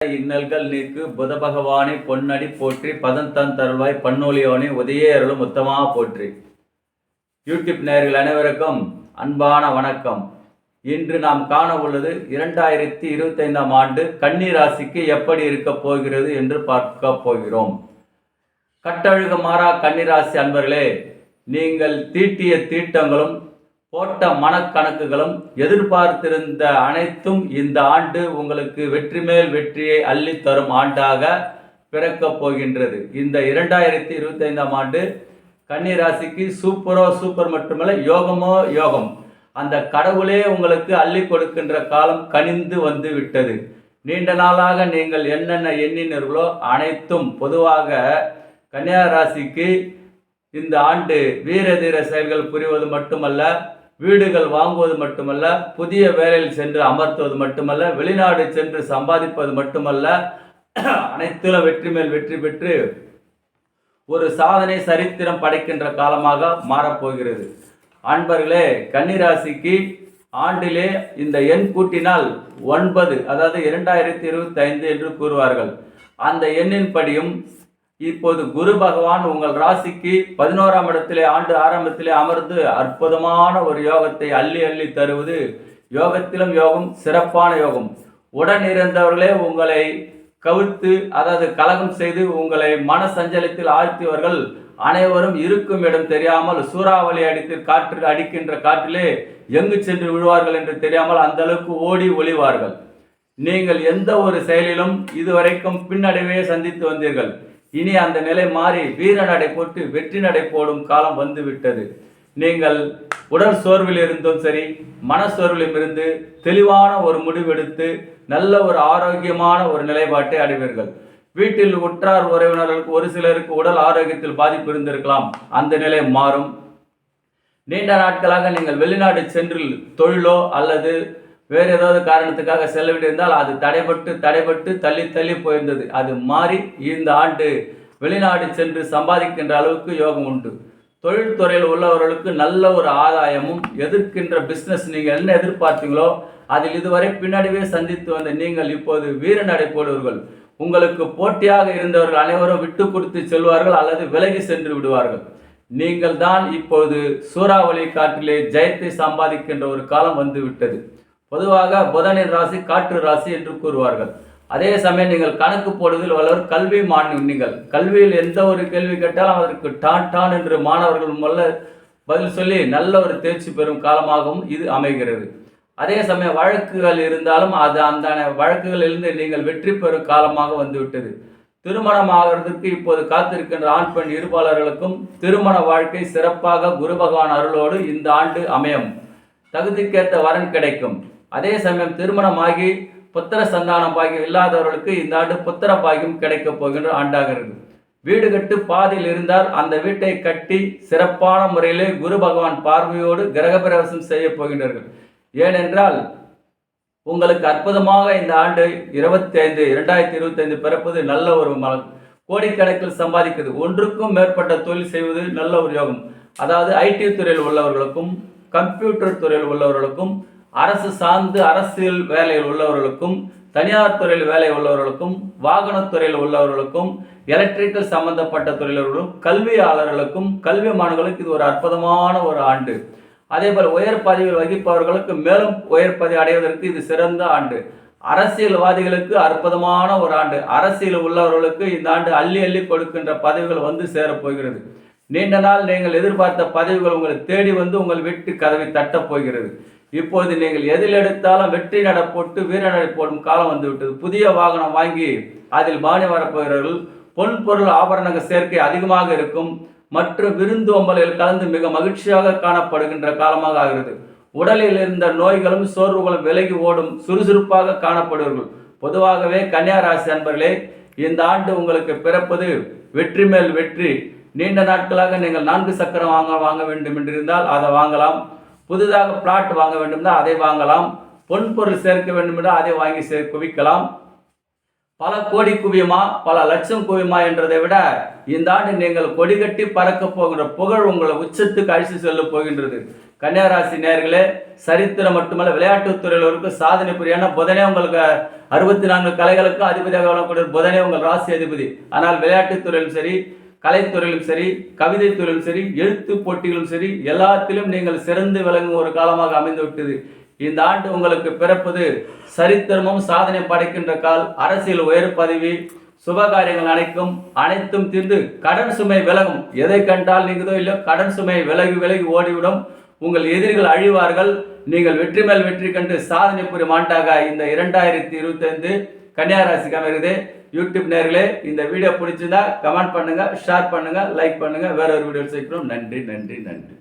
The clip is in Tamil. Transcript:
இன்னல்கள் நீக்கு புத பகவானை பொன்னடி போற்றி பதந்தன் தருள்வாய் பன்னோலியோனை உதயே அருளும் போற்றி. யூடியூப் நேர்கள் அனைவருக்கும் அன்பான வணக்கம். இன்று நாம் காண உள்ளது இரண்டாயிரத்தி இருபத்தைந்தாம் ஆண்டு கன்னி ராசிக்கு எப்படி இருக்க போகிறது என்று பார்க்க போகிறோம். கட்டழுக மாறா கன்னிராசி அன்பர்களே நீங்கள் தீட்டிய தீட்டங்களும் போட்ட மனக்கணக்குகளும் எதிர்பார்த்திருந்த அனைத்தும் இந்த ஆண்டு உங்களுக்கு வெற்றி மேல் வெற்றியை அள்ளித் தரும் ஆண்டாக பிறக்கப் போகின்றது. இந்த இரண்டாயிரத்தி இருபத்தைந்தாம் ஆண்டு கன்னி ராசிக்கு சூப்பரோ சூப்பர் மட்டுமல்ல யோகமோ யோகம். அந்த கடவுளே உங்களுக்கு அள்ளி கொடுக்கின்ற காலம் கனிந்து வந்து விட்டது. நீண்ட நாளாக நீங்கள் என்னென்ன எண்ணினர்களோ அனைத்தும் பொதுவாக கன்னியா ராசிக்கு இந்த ஆண்டு வீர தீர செயல்கள் புரிவது மட்டுமல்ல வீடுகள் வாங்குவது மட்டுமல்ல புதிய வேலையில் சென்று அமர்த்துவது மட்டுமல்ல வெளிநாடு சென்று சம்பாதிப்பது மட்டுமல்ல அனைத்திலும் வெற்றி மேல் வெற்றி பெற்று ஒரு சாதனை சரித்திரம் படைக்கின்ற காலமாக மாறப்போகிறது. அன்பர்களே கன்னிராசிக்கு ஆண்டிலே இந்த எண் கூட்டினால் ஒன்பது அதாவது இரண்டாயிரத்தி இருபத்தி ஐந்து என்று கூறுவார்கள். அந்த எண்ணின்படியும் இப்போது குரு பகவான் உங்கள் ராசிக்கு பதினோராம் இடத்திலே ஆண்டு ஆரம்பத்திலே அமர்ந்து அற்புதமான ஒரு யோகத்தை அள்ளி அள்ளி தருவது யோகத்திலும் யோகம் சிறப்பான யோகம். உடன் இருந்தவர்களே உங்களை கவிழ்த்து அதாவது கலகம் செய்து உங்களை மன சஞ்சலத்தில் ஆழ்த்தியவர்கள் அனைவரும் இருக்கும் இடம் தெரியாமல் சூறாவளி அடித்து காற்று அடிக்கின்ற காற்றிலே எங்கு சென்று விழுவார்கள் என்று தெரியாமல் அந்த அளவுக்கு ஓடி ஒளிவார்கள். நீங்கள் எந்த ஒரு செயலிலும் இதுவரைக்கும் பின்னடைவே சந்தித்து வந்தீர்கள். இனி அந்த நிலை மாறி வீர நடை போட்டு வெற்றி நடை போடும் காலம் வந்து விட்டது நீங்கள் உடல் சோர்வில் இருந்தும் சரி மனசோர்விலும் இருந்து தெளிவான ஒரு முடிவெடுத்து நல்ல ஒரு ஆரோக்கியமான ஒரு நிலைப்பாட்டை அடைவீர்கள். வீட்டில் உற்றார் உறவினர்களுக்கு ஒரு சிலருக்கு உடல் ஆரோக்கியத்தில் பாதிப்பு இருந்திருக்கலாம். அந்த நிலை மாறும். நீண்ட நாட்களாக நீங்கள் வெளிநாடு சென்று தொழிலோ அல்லது வேறு ஏதாவது காரணத்துக்காக செல்லவிட்டிருந்தால் அது தடைபட்டு தடைபட்டு தள்ளி தள்ளி போயிருந்தது. அது மாறி இந்த ஆண்டு வெளிநாடு சென்று சம்பாதிக்கின்ற அளவுக்கு யோகம் உண்டு. தொழில்துறையில் உள்ளவர்களுக்கு நல்ல ஒரு ஆதாயமும் எதிர்க்கின்ற பிஸ்னஸ் நீங்கள் என்ன எதிர்பார்த்தீங்களோ அதில் இதுவரை பின்னாடியே சந்தித்து வந்த நீங்கள் இப்போது வீர நடை போடுவர்கள் உங்களுக்கு போட்டியாக இருந்தவர்கள் அனைவரும் விட்டு கொடுத்து செல்வார்கள் அல்லது விலகி சென்று விடுவார்கள். நீங்கள் தான் இப்போது சூறாவளி காற்றிலே ஜெயத்தை சம்பாதிக்கின்ற ஒரு காலம் வந்து விட்டது. பொதுவாக புதனின் ராசி காற்று ராசி என்று கூறுவார்கள். அதே சமயம் நீங்கள் கணக்கு போடுவதில் வளர் கல்வி மானியம். நீங்கள் கல்வியில் எந்த ஒரு கேள்வி கேட்டாலும் அதற்கு டான் டான் என்று மாணவர்கள் முதல்ல பதில் சொல்லி நல்ல ஒரு தேர்ச்சி பெறும் காலமாகவும் இது அமைகிறது. அதே சமயம் வழக்குகள் இருந்தாலும் அது அந்த வழக்குகளிலிருந்து நீங்கள் வெற்றி பெறும் காலமாக வந்துவிட்டது. திருமணம் ஆகிறதுக்கு இப்போது காத்திருக்கின்ற ஆண் பெண் இருபாளர்களுக்கும் திருமண வாழ்க்கை சிறப்பாக குரு பகவான் அருளோடு இந்த ஆண்டு அமையும். தகுதிக்கேற்ற வரன் கிடைக்கும். அதே சமயம் திருமணமாகி புத்திர சந்தானம் பாகியம் இல்லாதவர்களுக்கு இந்த ஆண்டு புத்திர பாகியம் கிடைக்கப் போகின்ற ஆண்டாக ஆண்டாகிறது வீடு கட்டு பாதியில் இருந்தால் அந்த வீட்டை கட்டி சிறப்பான முறையிலே குரு பகவான் பார்வையோடு கிரகப்பிரவேசம் செய்ய போகின்றார்கள். ஏனென்றால் உங்களுக்கு அற்புதமாக இந்த ஆண்டு இருபத்தி ஐந்து இரண்டாயிரத்தி இருபத்தி ஐந்து பிறப்பது நல்ல ஒரு மலம் கோடிக்கணக்கில் சம்பாதிக்கிறது. ஒன்றுக்கும் மேற்பட்ட தொழில் செய்வது நல்ல ஒரு யோகம். அதாவது ஐடி துறையில் உள்ளவர்களுக்கும் கம்ப்யூட்டர் துறையில் உள்ளவர்களுக்கும் அரசு சார்ந்து அரசியல் வேலையில் உள்ளவர்களுக்கும் தனியார் துறையில் வேலை உள்ளவர்களுக்கும் வாகனத்துறையில் உள்ளவர்களுக்கும் எலக்ட்ரிக்கல் சம்பந்தப்பட்ட தொழிலர்களுக்கும் கல்வியாளர்களுக்கும் கல்வி மாணவர்களுக்கு இது ஒரு அற்புதமான ஒரு ஆண்டு. அதே போல் உயர் பதவியில் வகிப்பவர்களுக்கு மேலும் உயர் பதவி அடைவதற்கு இது சிறந்த ஆண்டு. அரசியல்வாதிகளுக்கு அற்புதமான ஒரு ஆண்டு. அரசியல் உள்ளவர்களுக்கு இந்த ஆண்டு அள்ளி அள்ளி கொடுக்கின்ற பதவிகள் வந்து சேரப்போகிறது நீண்ட நாள் நீங்கள் எதிர்பார்த்த பதவிகள் உங்களை தேடி வந்து உங்கள் வீட்டு கதவை தட்டப் போகிறது. இப்போது நீங்கள் எதில் எடுத்தாலும் வெற்றி நட போட்டு வீர நடை போடும் காலம் வந்துவிட்டது. புதிய வாகனம் வாங்கி அதில் பாணி வரப்போகிறார்கள் பொன் பொருள் ஆபரணங்கள் சேர்க்கை அதிகமாக இருக்கும். மற்றும் விருந்து ஒம்பலில் கலந்து மிக மகிழ்ச்சியாக காணப்படுகின்ற காலமாக ஆகிறது. உடலில் இருந்த நோய்களும் சோர்வுகளும் விலகி ஓடும் சுறுசுறுப்பாக காணப்படுவார்கள். பொதுவாகவே கன்னியா ராசி அன்பர்களே இந்த ஆண்டு உங்களுக்கு பிறப்பது வெற்றி மேல் வெற்றி. நீண்ட நாட்களாக நீங்கள் நான்கு சக்கரம் வாங்க வாங்க வேண்டும் என்றிருந்தால் அதை வாங்கலாம். புதிதாக பிளாட் வாங்க வேண்டும்னா அதை வாங்கலாம். பொன் பொருள் சேர்க்க வேண்டுமென்றால் அதை வாங்கி சே குவிக்கலாம் பல கோடி குவியுமா? பல லட்சம் குவியுமா என்றதை விட இந்த ஆண்டு நீங்கள் கொடி கட்டி பறக்க போகிற புகழ் உங்களை உச்சத்துக்கு அழித்து செல்ல போகின்றது. கன்னியாராசி நேர்களே சரித்திரம் மட்டுமல்ல விளையாட்டுத் துறையிலருக்கு சாதனை புரியான புதனே உங்களுக்கு அறுபத்தி நான்கு கலைகளுக்கும் அதிபதியாக வழங்கக்கூடிய புதனே உங்கள் ராசி அதிபதி. ஆனால் விளையாட்டுத் துறையிலும் சரி கலைத்துறையிலும் சரி கவிதை துறையிலும் சரி எழுத்து போட்டிகளும் சரி எல்லாத்திலும் நீங்கள் சிறந்து விளங்கும் ஒரு காலமாக அமைந்து விட்டது இந்த ஆண்டு உங்களுக்கு பிறப்பது சரித்திரமும் சாதனை படைக்கின்ற கால். அரசியல் உயர் பதவி சுபகாரியங்கள் அனைக்கும் அனைத்தும் தீர்ந்து கடன் சுமை விலகும். எதை கண்டால் நீங்கதோ இல்லையோ கடன் சுமை விலகி விலகி ஓடிவிடும். உங்கள் எதிரிகள் அழிவார்கள். நீங்கள் வெற்றி மேல் வெற்றி கண்டு சாதனை புரியும் ஆண்டாக இந்த இரண்டாயிரத்தி இருபத்தைந்து கன்னியாராசிக்கு அமைகிறது. யூடியூப் நேர்களே இந்த வீடியோ பிடிச்சிருந்தா கமெண்ட் பண்ணுங்க ஷேர் பண்ணுங்க லைக் பண்ணுங்க. வேற ஒரு வீடியோ சேர்க்கிறோம் நன்றி நன்றி நன்றி.